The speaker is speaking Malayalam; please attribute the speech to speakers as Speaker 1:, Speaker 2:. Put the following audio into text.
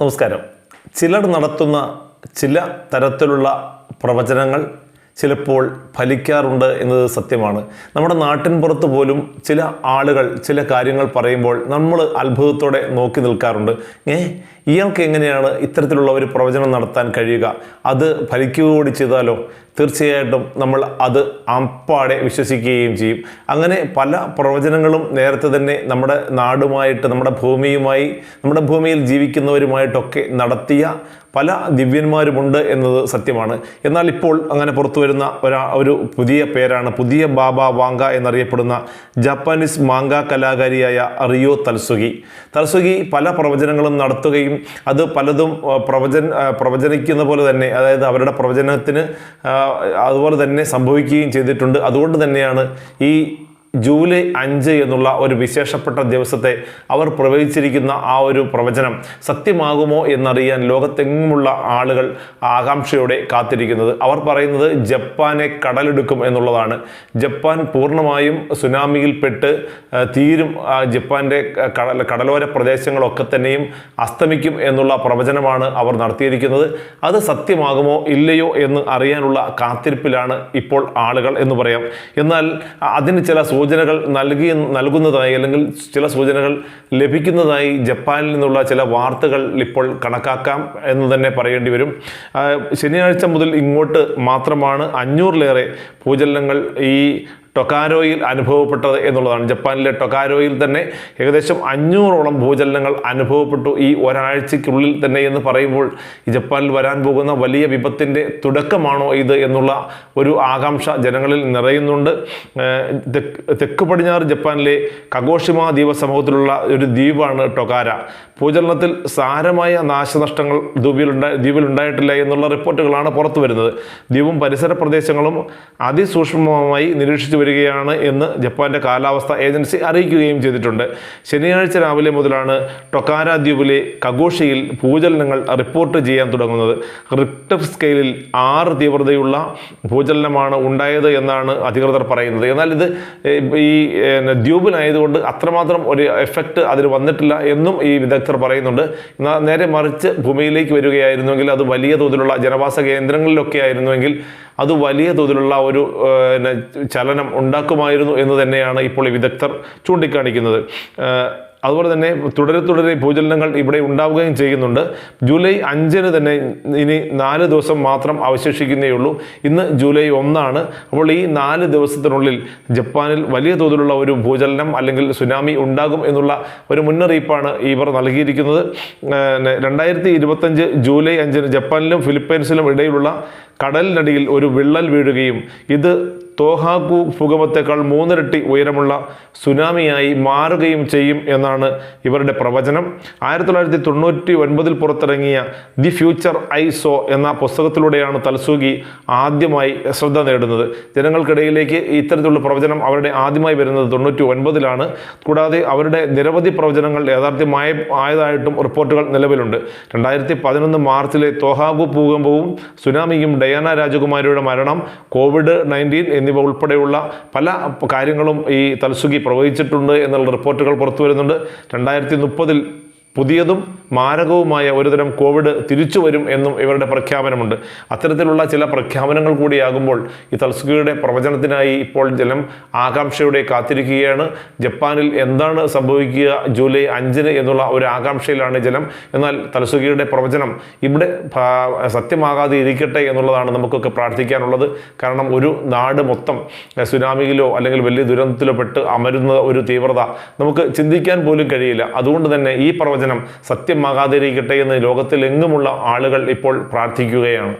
Speaker 1: നമസ്കാരം. ചിലർ നടത്തുന്ന ചില തരത്തിലുള്ള പ്രവചനങ്ങൾ ചിലപ്പോൾ ഫലിക്കാറുണ്ട് എന്നത് സത്യമാണ്. നമ്മുടെ നാട്ടിൻ പുറത്ത് പോലും ചില ആളുകൾ ചില കാര്യങ്ങൾ പറയുമ്പോൾ നമ്മൾ അത്ഭുതത്തോടെ നോക്കി നിൽക്കാറുണ്ട്. ഏ ഇയാൾക്ക് എങ്ങനെയാണ് ഇത്തരത്തിലുള്ള ഒരു പ്രവചനം നടത്താൻ കഴിയുക? അത് ഫലിക്കുക കൂടി ചെയ്താലോ? തീർച്ചയായിട്ടും നമ്മൾ അത് അപ്പാടെ വിശ്വസിക്കുകയും ചെയ്യും. അങ്ങനെ പല പ്രവചനങ്ങളും നേരത്തെ തന്നെ നമ്മുടെ നാടുമായിട്ട് നമ്മുടെ ഭൂമിയുമായി നമ്മുടെ ഭൂമിയിൽ ജീവിക്കുന്നവരുമായിട്ടൊക്കെ നടത്തിയ പല ദിവ്യന്മാരുമുണ്ട് എന്നത് സത്യമാണ്. എന്നാൽ ഇപ്പോൾ അങ്ങനെ പുറത്തു വരുന്ന ഒരാ ഒരു പുതിയ പേരാണ് പുതിയ ബാബ വാങ്ക എന്നറിയപ്പെടുന്ന ജാപ്പാനീസ് മാങ്ക കലാകാരിയായ റിയോ തൽസുഗി. തൽസുഗി പല പ്രവചനങ്ങളും നടത്തുകയും അത് പലതും പ്രവച പ്രവചനിക്കുന്ന പോലെ തന്നെ അതായത് അവരുടെ പ്രവചനത്തിന് അതുപോലെ തന്നെ സംഭവിക്കുകയും ചെയ്തിട്ടുണ്ട്. അതുകൊണ്ട് തന്നെയാണ് ഈ ജൂലൈ അഞ്ച് എന്നുള്ള ഒരു വിശേഷപ്പെട്ട ദിവസത്തെ അവർ പ്രവചിച്ചിരിക്കുന്ന ആ ഒരു പ്രവചനം സത്യമാകുമോ എന്നറിയാൻ ലോകത്തെങ്ങുമുള്ള ആളുകൾ ആകാംക്ഷയോടെ കാത്തിരിക്കുന്നത്. അവർ പറയുന്നത് ജപ്പാനെ കടലെടുക്കും എന്നുള്ളതാണ്. ജപ്പാൻ പൂർണമായും സുനാമിയിൽപ്പെട്ട് പെട്ട് തീരും ജപ്പാന്റെ കടൽ കടലോര പ്രദേശങ്ങളൊക്കെ തന്നെയും അസ്തമിക്കും എന്നുള്ള പ്രവചനമാണ് അവർ നടത്തിയിരിക്കുന്നത്. അത് സത്യമാകുമോ ഇല്ലയോ എന്ന് അറിയാനുള്ള കാത്തിരിപ്പിലാണ് ഇപ്പോൾ ആളുകൾ എന്ന് പറയാം. എന്നാൽ അതിന് ചില സൂചനകൾ നൽകി നൽകുന്നതായി അല്ലെങ്കിൽ ചില സൂചനകൾ ലഭിക്കുന്നതായി ജപ്പാനിൽ നിന്നുള്ള ചില വാർത്തകൾ ഇപ്പോൾ കണക്കാക്കാം എന്ന് തന്നെ പറയേണ്ടി വരും. ശനിയാഴ്ച മുതൽ ഇങ്ങോട്ട് മാത്രമാണ് അഞ്ഞൂറിലേറെ ഭൂചലനങ്ങൾ ഈ ടൊക്കാരോയിൽ അനുഭവപ്പെട്ടത് എന്നുള്ളതാണ്. ജപ്പാനിലെ ടൊക്കാരോയിൽ തന്നെ ഏകദേശം അഞ്ഞൂറോളം ഭൂചലനങ്ങൾ അനുഭവപ്പെട്ടു ഈ ഒരാഴ്ചയ്ക്കുള്ളിൽ തന്നെ എന്ന് പറയുമ്പോൾ ഈ ജപ്പാനിൽ വരാൻ പോകുന്ന വലിയ വിപത്തിന്റെ തുടക്കമാണോ ഇത് എന്നുള്ള ഒരു ആകാംക്ഷ ജനങ്ങളിൽ നിറയുന്നുണ്ട്. തെക്ക് പടിഞ്ഞാറ് ജപ്പാനിലെ കഗോഷിമ ദ്വീപ സമൂഹത്തിലുള്ള ഒരു ദ്വീപാണ് ടൊക്കാര. ഭൂചലനത്തിൽ സാരമായ നാശനഷ്ടങ്ങൾ ദ്വീപിലുണ്ടായി ദ്വീപിലുണ്ടായിട്ടില്ല എന്നുള്ള റിപ്പോർട്ടുകളാണ് പുറത്തു വരുന്നത് ദ്വീപും പരിസര പ്രദേശങ്ങളും അതിസൂക്ഷ്മമായി നിരീക്ഷിച്ചു വരികയാണ് എന്ന് ജപ്പാന്റെ കാലാവസ്ഥ ഏജൻസി അറിയിക്കുകയും ചെയ്തിട്ടുണ്ട്. ശനിയാഴ്ച രാവിലെ മുതലാണ് ടൊക്കാര ദ്വീപിലെ കഗോഷയിൽ ഭൂചലനങ്ങൾ റിപ്പോർട്ട് ചെയ്യാൻ തുടങ്ങുന്നത്. റിക്ടർ സ്കെയിലിൽ ആറ് തീവ്രതയുള്ള ഭൂചലനമാണ് ഉണ്ടായത് എന്നാണ് അധികൃതർ പറയുന്നത്. എന്നാൽ ഇത് ഈ ദ്വീപിനായതുകൊണ്ട് അത്രമാത്രം ഒരു എഫക്റ്റ് അതിന് വന്നിട്ടില്ല എന്നും ഈ വിദഗ്ധർ പറയുന്നുണ്ട്. എന്നാൽ നേരെ മറിച്ച് ഭൂമിയിലേക്ക് വരികയായിരുന്നുവെങ്കിൽ അത് വലിയ തോതിലുള്ള ജനവാസ കേന്ദ്രങ്ങളിലൊക്കെ ആയിരുന്നുവെങ്കിൽ അത് വലിയ തോതിലുള്ള ഒരു ചലനം ഉണ്ടാക്കുമായിരുന്നു എന്ന് തന്നെയാണ് ഇപ്പോൾ വിദഗ്ധർ ചൂണ്ടിക്കാണിക്കുന്നത്. അതുപോലെ തന്നെ തുടരെ തുടരെ ഭൂചലനങ്ങൾ ഇവിടെ ഉണ്ടാവുകയും ചെയ്യുന്നുണ്ട്. ജൂലൈ അഞ്ചിന് തന്നെ ഇനി നാല് ദിവസം മാത്രം അവശേഷിക്കുന്നേ ഉള്ളൂ ഇന്ന് ജൂലൈ ഒന്നാണ്. അപ്പോൾ ഈ നാല് ദിവസത്തിനുള്ളിൽ ജപ്പാനിൽ വലിയ തോതിലുള്ള ഒരു ഭൂചലനം അല്ലെങ്കിൽ സുനാമി ഉണ്ടാകും എന്നുള്ള ഒരു മുന്നറിയിപ്പാണ് ഇവർ നൽകിയിരിക്കുന്നത്. രണ്ടായിരത്തി ഇരുപത്തഞ്ച് ജൂലൈ അഞ്ചിന് ജപ്പാനിലും ഫിലിപ്പൈൻസിലും ഇടയിലുള്ള കടലിനടിയിൽ ഒരു വിള്ളൽ വീഴുകയും ഇത് തോഹാക്കു ഭൂകമ്പത്തേക്കാൾ മൂന്നിരട്ടി ഉയരമുള്ള സുനാമിയായി മാറുകയും ചെയ്യും എന്നാണ് ഇവരുടെ പ്രവചനം. ആയിരത്തി തൊള്ളായിരത്തി തൊണ്ണൂറ്റി ഒൻപതിൽ പുറത്തിറങ്ങിയ ദി ഫ്യൂച്ചർ ഐ സോ എന്ന പുസ്തകത്തിലൂടെയാണ് തൽസൂഗി ആദ്യമായി ശ്രദ്ധ നേടുന്നത്. ജനങ്ങൾക്കിടയിലേക്ക് ഇത്തരത്തിലുള്ള പ്രവചനം അവരുടെ ആദ്യമായി വരുന്നത് തൊണ്ണൂറ്റി ഒൻപതിലാണ് കൂടാതെ അവരുടെ നിരവധി പ്രവചനങ്ങൾ യാഥാർത്ഥ്യമായ ആയതായിട്ടും റിപ്പോർട്ടുകൾ നിലവിലുണ്ട്. രണ്ടായിരത്തി പതിനൊന്ന് മാർച്ചിലെ തോഹാഗു ഭൂകമ്പവും സുനാമിയും ഡയാന രാജകുമാരിയുടെ മരണം കോവിഡ് നയന്റീൻ എന്നിവ ഉൾപ്പെടെയുള്ള പല കാര്യങ്ങളും ഈ തൽസുഖി പ്രവഹിച്ചിട്ടുണ്ട് എന്നുള്ള റിപ്പോർട്ടുകൾ പുറത്തു വരുന്നുണ്ട്. രണ്ടായിരത്തി മുപ്പതിൽ പുതിയതും മാരകവുമായ ഒരുതരം കോവിഡ് തിരിച്ചു വരും എന്നും ഇവരുടെ പ്രഖ്യാപനമുണ്ട്. അത്തരത്തിലുള്ള ചില പ്രഖ്യാപനങ്ങൾ കൂടിയാകുമ്പോൾ ഈ തൽസുഖിയുടെ പ്രവചനത്തിനായി ഇപ്പോൾ ജനം ആകാംക്ഷയോടെ കാത്തിരിക്കുകയാണ്. ജപ്പാനിൽ എന്താണ് സംഭവിക്കുക ജൂലൈ അഞ്ചിന് എന്നുള്ള ഒരു ആകാംക്ഷയിലാണ് ജനം. എന്നാൽ തൽസുഖിയുടെ പ്രവചനം ഇവിടെ സത്യമാകാതെ ഇരിക്കട്ടെ എന്നുള്ളതാണ് നമുക്കൊക്കെ പ്രാർത്ഥിക്കാനുള്ളത്. കാരണം ഒരു നാട് മൊത്തം സുനാമിയിലോ അല്ലെങ്കിൽ വലിയ ദുരന്തത്തിലോ പെട്ട് അമരുന്ന ഒരു തീവ്രത നമുക്ക് ചിന്തിക്കാൻ പോലും കഴിയില്ല. അതുകൊണ്ട് തന്നെ ഈ പ്രവചനം സത്യമാകാതിരിക്കട്ടെ എന്ന് ലോകത്തിലെങ്ങുമുള്ള ആളുകൾ ഇപ്പോൾ പ്രാർത്ഥിക്കുകയാണ്.